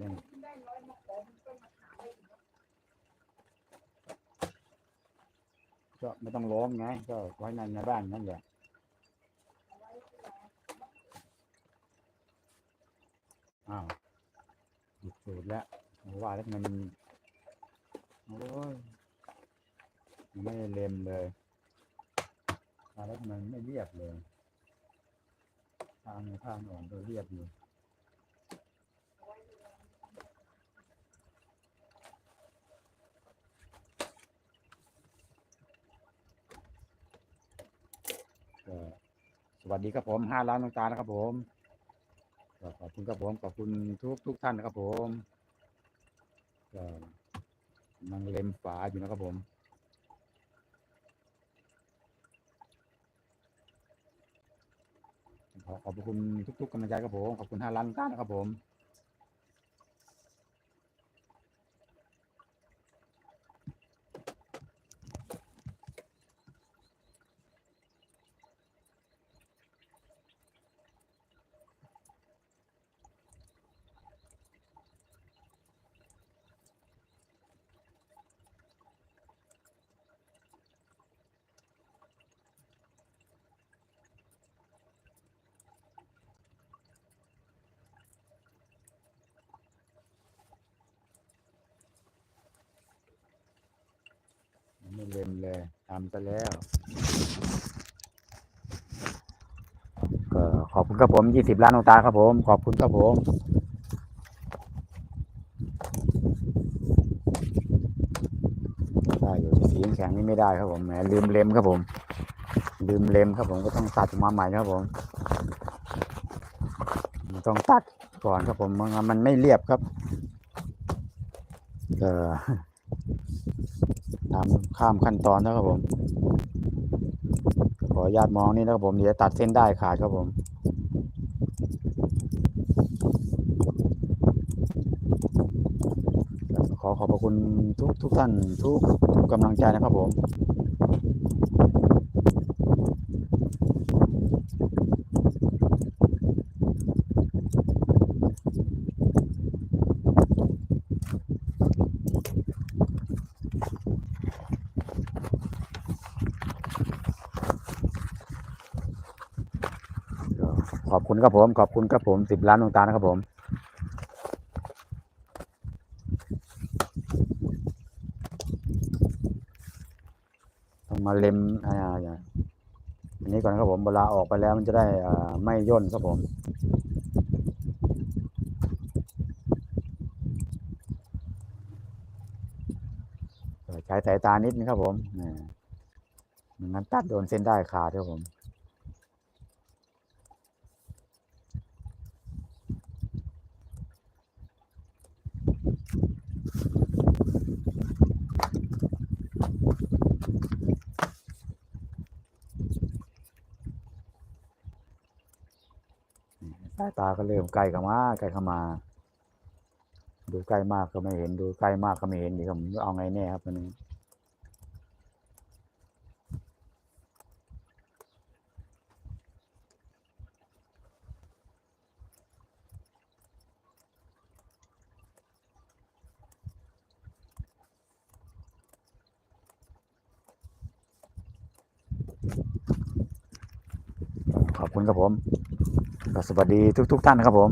เนี่ยก็ไม่ต้องล้อมไงก็ไว้ในในบ้านนั่นแหละอ้าวหยุดสูตรแล้วว่าแล้วมันโอ้ยไม่เล็มเลยว่าแล้วมันไม่เรียบเลยทางในทางอ่อนก็เรียบอยู่ สวัสดีครับผมห้าล้านดวงตานะครับผมขอบคุณครับผมขอบคุณทุกทุกท่านนะครับผมกำลังเล็มฝาอยู่นะครับผมขอขอบคุณทุกๆกำลังใจครับผมขอบคุณห้าล้านดวงตานะครับผม ไม่เล็มเลยทำซะแล้ว ก็ขอบคุณครับผมยี่สิบล้านดวงตาครับผม ขอบคุณครับผมได้อยู่สีแข็งนี่ไม่ได้ครับผมแหมลืมเล็มครับผม ลืมเล็มครับผมก็ต้องตัดมาใหม่ครับผมต้องตัดก่อนครับผมมันมันไม่เรียบครับก็ต ทำข้ามขั้นตอนนะครับผม ขออนุญาตมองนี่นะครับผมเดี๋ยวตัดเส้นได้ขาดครับผมขอขอบพระคุณทุกทุกท่านทุกทุกกำลังใจนะครับผม ขอบคุณครับผม ขอบคุณครับผมสิบล้านดวงตานะครับผมต้องมาเล็มอ่าอย่างอันนี้ก่อนครับผมเวลาออกไปแล้วมันจะได้อ่าไม่ย่นครับผมใช้สายตานิดนึงครับผมไม่งั้นตัดโดนเส้นได้ขาดครับผม สายตาก็เริ่มใกล้เข้ามาใกล้เข้ามา ดูใกล้มากก็ไม่เห็น ดูใกล้มากก็ไม่เห็นดีครับผมเอาไงแน่ครับตอนนี้ขอบคุณครับผม ก็สวัสดีทุก ๆ ท่านนะครับผม